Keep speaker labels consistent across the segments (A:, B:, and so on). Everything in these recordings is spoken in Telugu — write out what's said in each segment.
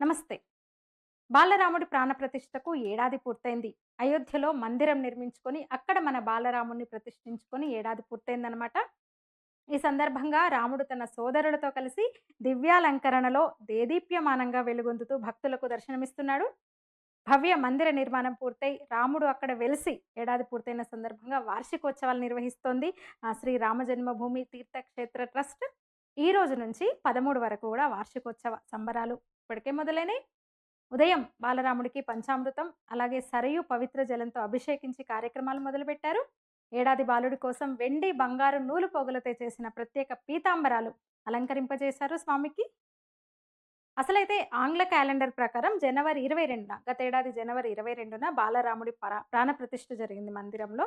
A: నమస్తే. బాలరాముడి ప్రాణప్రతిష్ఠకు ఏడాది పూర్తయింది. అయోధ్యలో మందిరం నిర్మించుకొని అక్కడ మన బాలరాముడిని ప్రతిష్ఠించుకొని ఏడాది పూర్తయిందనమాట ఈ సందర్భంగా రాముడు తన సోదరులతో కలిసి దివ్యాలంకరణలో దేదీప్యమానంగా వెలుగొందుతూ భక్తులకు దర్శనమిస్తున్నాడు. భవ్య మందిర నిర్మాణం పూర్తయి రాముడు అక్కడ వెలిసి ఏడాది పూర్తయిన సందర్భంగా వార్షికోత్సవాలు నిర్వహిస్తోంది. ఆ శ్రీ రామ జన్మభూమి తీర్థక్షేత్ర ట్రస్ట్. ఈ రోజు నుంచి పదమూడు వరకు కూడా వార్షికోత్సవ సంబరాలు ఇప్పటికే మొదలైనవి ఉదయం బాలరాముడికి పంచామృతం అలాగే సరయు పవిత్ర జలంతో అభిషేకించి కార్యక్రమాలు మొదలుపెట్టారు. ఏడాది బాలుడి కోసం వెండి బంగారు నూలు పొగలతో చేసిన ప్రత్యేక పీతాంబరాలు అలంకరింపజేశారు స్వామికి. అసలైతే ఆంగ్ల క్యాలెండర్ ప్రకారం జనవరి ఇరవై రెండున గతేడాది జనవరి ఇరవై రెండున బాలరాముడి పరా ప్రాణప్రతిష్ఠ జరిగింది మందిరంలో.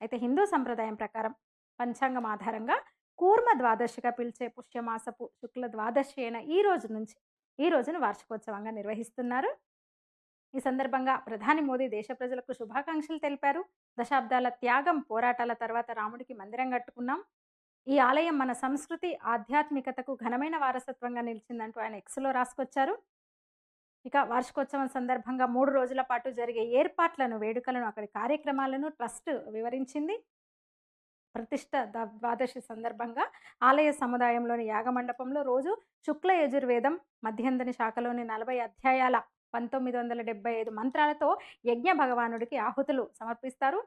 A: అయితే హిందూ సంప్రదాయం ప్రకారం పంచాంగం ఆధారంగా కూర్మ ద్వాదశిగా పిలిచే పుష్యమాసపు శుక్ల ద్వాదశి అయిన ఈ రోజు నుంచి ఈ రోజును వార్షికోత్సవంగా నిర్వహిస్తున్నారు. ఈ సందర్భంగా ప్రధాని మోదీ దేశ ప్రజలకు శుభాకాంక్షలు తెలిపారు. దశాబ్దాల త్యాగం పోరాటాల తర్వాత రాముడికి మందిరం కట్టుకున్నాం. ఈ ఆలయం మన సంస్కృతి ఆధ్యాత్మికతకు ఘనమైన వారసత్వంగా నిలిచిందంటూ ఆయన ఎక్స్లో రాసుకొచ్చారు. ఇక వార్షికోత్సవం సందర్భంగా మూడు రోజుల పాటు జరిగే ఏర్పాట్లను వేడుకలను అక్కడి కార్యక్రమాలను ట్రస్ట్ వివరించింది. ప్రతిష్ట ద్వాదశి సందర్భంగా ఆలయ సముదాయంలోని యాగమండపంలో రోజు శుక్ల యజుర్వేదం మధ్యంతని శాఖలోని నలభై అధ్యాయాల పంతొమ్మిది వందల డెబ్బై ఐదు మంత్రాలతో యజ్ఞ భగవానుడికి ఆహుతులు సమర్పిస్తారు.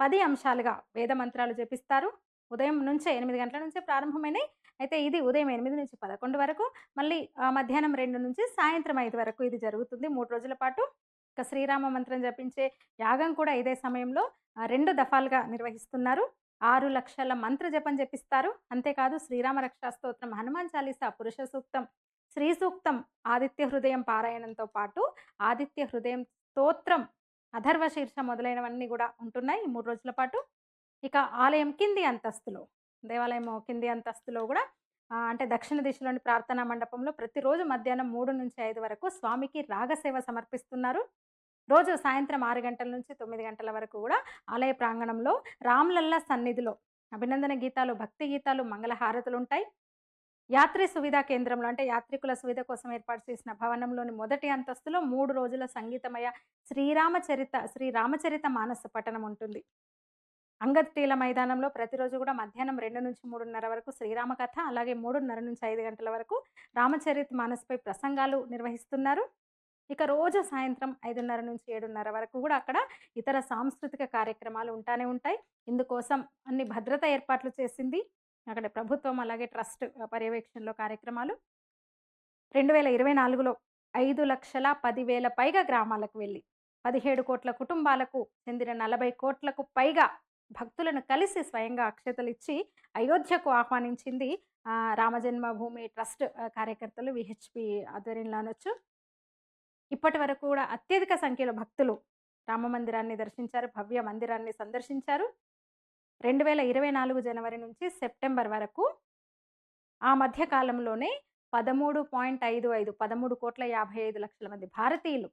A: పది అంశాలుగా వేద మంత్రాలు జపిస్తారు. ఉదయం నుంచే ఎనిమిది గంటల నుంచే ప్రారంభమైనాయి. అయితే ఇది ఉదయం ఎనిమిది నుంచి పదకొండు వరకు మళ్ళీ మధ్యాహ్నం రెండు నుంచి సాయంత్రం ఐదు వరకు ఇది జరుగుతుంది. మూడు రోజుల పాటు ఇక శ్రీరామ మంత్రం జపించే యాగం కూడా ఇదే సమయంలో రెండు దఫాలుగా నిర్వహిస్తున్నారు. ఆరు లక్షల మంత్ర జపం జపిస్తారు. అంతేకాదు శ్రీరామ రక్షా స్తోత్రం హనుమాన్ చాలీసా పురుష సూక్తం శ్రీ సూక్తం ఆదిత్య హృదయం పారాయణంతో పాటు ఆదిత్య హృదయం స్తోత్రం అధర్వ శీర్ష మొదలైనవన్నీ కూడా ఉంటున్నాయి. మూడు రోజుల పాటు ఇక ఆలయం కింది అంతస్తులో దేవాలయం కింది అంతస్తులో కూడా అంటే దక్షిణ దిశలోని ప్రార్థనా మండపంలో ప్రతిరోజు మధ్యాహ్నం మూడు నుంచి ఐదు వరకు స్వామికి రాగసేవ సమర్పిస్తున్నారు. రోజు సాయంత్రం ఆరు గంటల నుంచి తొమ్మిది గంటల వరకు కూడా ఆలయ ప్రాంగణంలో రామ్లల్లా సన్నిధిలో అభినందన గీతాలు భక్తి గీతాలు మంగళహారతులు ఉంటాయి. యాత్రి సువిధా కేంద్రంలో అంటే యాత్రికుల సువిధ కోసం ఏర్పాటు చేసిన భవనంలోని మొదటి అంతస్తులో మూడు రోజుల సంగీతమయ శ్రీరామచరిత శ్రీరామచరిత మానస పఠనం ఉంటుంది. అంగద్ టీల మైదానంలో ప్రతిరోజు కూడా మధ్యాహ్నం రెండు నుంచి మూడున్నర వరకు శ్రీరామ కథ అలాగే మూడున్నర నుంచి ఐదు గంటల వరకు రామచరిత్ మానస్పై ప్రసంగాలు నిర్వహిస్తున్నారు. ఇక రోజు సాయంత్రం ఐదున్నర నుంచి ఏడున్నర వరకు కూడా అక్కడ ఇతర సాంస్కృతిక కార్యక్రమాలు ఉంటానే ఉంటాయి. ఇందుకోసం అన్ని భద్రత ఏర్పాట్లు చేసింది అక్కడ ప్రభుత్వం అలాగే ట్రస్ట్ పర్యవేక్షణలో కార్యక్రమాలు. రెండు వేల ఇరవై నాలుగులో ఐదు లక్షల పదివేల పైగా గ్రామాలకు వెళ్ళి పదిహేడు కోట్ల కుటుంబాలకు చెందిన నలభై కోట్లకు పైగా భక్తులను కలిసి స్వయంగా అక్షతలు ఇచ్చి అయోధ్యకు ఆహ్వానించింది రామజన్మభూమి ట్రస్ట్ కార్యకర్తలు విహెచ్పి ఆధ్వర్యంలో అనొచ్చు ఇప్పటి వరకు కూడా అత్యధిక సంఖ్యలో భక్తులు రామ మందిరాన్ని దర్శించారు భవ్య మందిరాన్ని సందర్శించారు. రెండు వేల ఇరవై నాలుగు జనవరి నుంచి సెప్టెంబర్ వరకు ఆ మధ్య కాలంలోనే పదమూడు పాయింట్ ఐదు ఐదు పదమూడు కోట్ల యాభై ఐదు లక్షల మంది భారతీయులు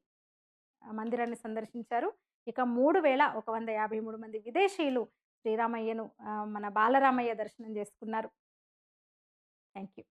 A: మందిరాన్ని సందర్శించారు. ఇక మూడు వేల ఒక వంద యాభై మూడు మంది విదేశీయులు శ్రీరామయ్యను మన బాలరామయ్య దర్శనం చేసుకున్నారు. Thank you